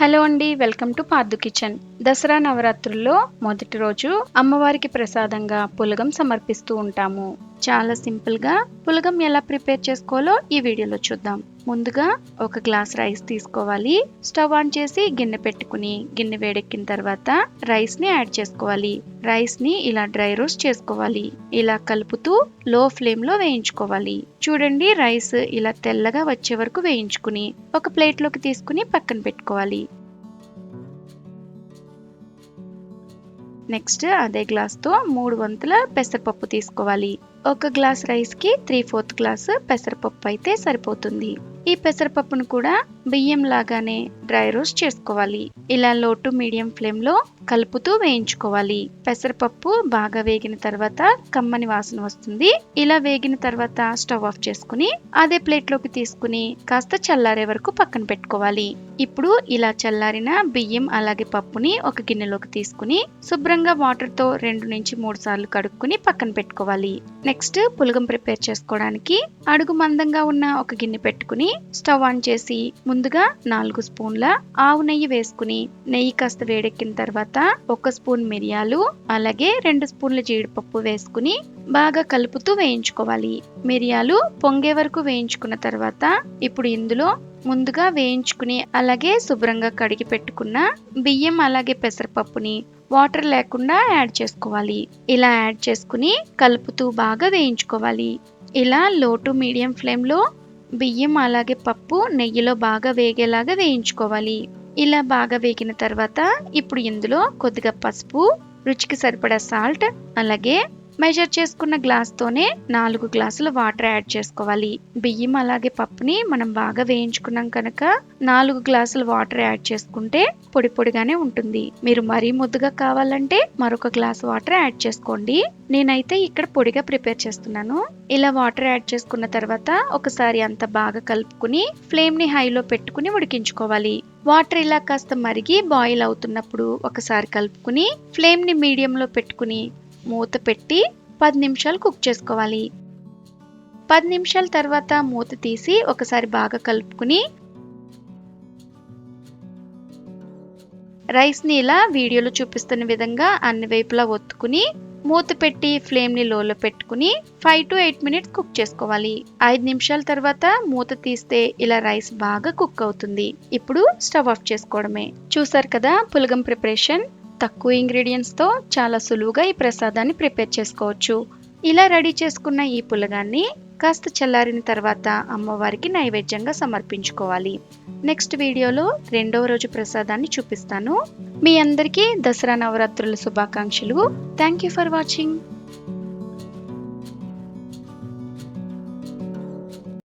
Hello అండి welcome to Pardu kitchen. Dasara నవరాత్రుల్లో మొదటి రోజు అమ్మవారికి ప్రసాదంగా పులగం సమర్పిస్తూ ఉంటాము. చాలా సింపుల్గా పులగం ఎలా ప్రిపేర్ చేసుకోవాలో ఈ వీడియోలో చూద్దాం. ముందుగా ఒక గ్లాస్ రైస్ తీసుకోవాలి. స్టవ్ ఆన్ చేసి గిన్నె పెట్టుకుని గిన్నె వేడెక్కిన తర్వాత రైస్ని యాడ్ చేసుకోవాలి. రైస్ని ఇలా డ్రై రోస్ట్ చేసుకోవాలి. ఇలా కలుపుతూ లో ఫ్లేమ్లో వేయించుకోవాలి. చూడండి రైస్ ఇలా తెల్లగా వచ్చే వరకు వేయించుకుని ఒక ప్లేట్లోకి తీసుకుని పక్కన పెట్టుకోవాలి. నెక్స్ట్ అదే గ్లాస్తో మూడు వంతుల పెసరపప్పు తీసుకోవాలి. ఒక గ్లాస్ రైస్కి త్రీ ఫోర్త్ గ్లాస్ పెసరపప్పు అయితే సరిపోతుంది. ఈ పెసరపప్పును కూడా బియ్యం లాగానే డ్రై రోస్ట్ చేసుకోవాలి. ఇలా లో టు మీడియం ఫ్లేమ్లో కలుపుతూ వేయించుకోవాలి. పెసరపప్పు బాగా వేగిన తర్వాత కమ్మని వాసన వస్తుంది. ఇలా వేగిన తర్వాత స్టవ్ ఆఫ్ చేసుకుని అదే ప్లేట్లోకి తీసుకుని కాస్త చల్లారే వరకు పక్కన పెట్టుకోవాలి. ఇప్పుడు ఇలా చల్లారిన బియ్యం అలాగే పప్పుని ఒక గిన్నెలోకి తీసుకుని శుభ్రంగా వాటర్తో రెండు నుంచి మూడు సార్లు కడుక్కుని పక్కన పెట్టుకోవాలి. నెక్స్ట్ నెక్స్ట్ పులగం ప్రిపేర్ చేసుకోవడానికి అడుగు మందంగా ఉన్న ఒక గిన్నె పెట్టుకుని స్టవ్ ఆన్ చేసి ముందుగా నాలుగు స్పూన్ల ఆవు నెయ్యి వేసుకుని నెయ్యి కాస్త వేడెక్కిన తర్వాత ఒక స్పూన్ మిరియాలు అలాగే రెండు స్పూన్ల జీడిపప్పు వేసుకుని బాగా కలుపుతూ వేయించుకోవాలి. మిరియాలు పొంగే వరకు వేయించుకున్న తర్వాత ఇప్పుడు ఇందులో ముందుగా వేయించుకుని అలాగే శుభ్రంగా కడిగి పెట్టుకున్న బియ్యం అలాగే పెసరపప్పుని వాటర్ లేకుండా యాడ్ చేసుకోవాలి. ఇలా యాడ్ చేసుకుని కలుపుతూ బాగా వేయించుకోవాలి. ఇలా లో టు మీడియం ఫ్లేమ్లో బియ్యం అలాగే పప్పు నెయ్యిలో బాగా వేగేలాగా వేయించుకోవాలి. ఇలా బాగా వేగిన తర్వాత ఇప్పుడు ఇందులో కొద్దిగా పసుపు రుచికి సరిపడా సాల్ట్ అలాగే మెజర్ చేసుకున్న గ్లాస్తోనే నాలుగు గ్లాసులు వాటర్ యాడ్ చేసుకోవాలి. బియ్యం అలాగే పప్పుని మనం బాగా వేయించుకున్నాం కనుక నాలుగు గ్లాసులు వాటర్ యాడ్ చేసుకుంటే పొడి పొడిగానే ఉంటుంది. మీరు మరీ ముద్దుగా కావాలంటే మరొక గ్లాస్ వాటర్ యాడ్ చేసుకోండి. నేనైతే ఇక్కడ పొడిగా ప్రిపేర్ చేస్తున్నాను. ఇలా వాటర్ యాడ్ చేసుకున్న తర్వాత ఒకసారి అంత బాగా కలుపుకుని ఫ్లేమ్ని హైలో పెట్టుకుని ఉడికించుకోవాలి. వాటర్ ఇలా కాస్త మరిగి బాయిల్ అవుతున్నప్పుడు ఒకసారి కలుపుకుని ఫ్లేమ్ని మీడియంలో పెట్టుకుని మూత పెట్టి పది నిమిషాలు కుక్ చేసుకోవాలి. పది నిమిషాల తర్వాత మూత తీసి ఒకసారి బాగా కలుపుకుని రైస్ని ఇలా వీడియోలో చూపిస్తున్న విధంగా అన్ని వైపులా ఒత్తుకుని మూత పెట్టి ఫ్లేమ్ని లోలో పెట్టుకుని five to eight minutes cook చేసుకోవాలి. ఐదు నిమిషాల తర్వాత మూత తీస్తే ఇలా రైస్ బాగా కుక్ అవుతుంది. ఇప్పుడు స్టవ్ ఆఫ్ చేసుకోవడమే. చూసారు కదా పులగం ప్రిపరేషన్? తక్కువ ఇంగ్రీడియంట్స్తో చాలా సులువుగా ఈ ప్రసాదాన్ని ప్రిపేర్ చేసుకోవచ్చు. ఇలా రెడీ చేసుకున్న ఈ పులగాన్ని కాస్త చల్లారిన తర్వాత అమ్మవారికి నైవేద్యంగా సమర్పించుకోవాలి. నెక్స్ట్ వీడియోలో రెండవ రోజు ప్రసాదాన్ని చూపిస్తాను. మీ అందరికీ దసరా నవరాత్రుల శుభాకాంక్షలు. Thank you for watching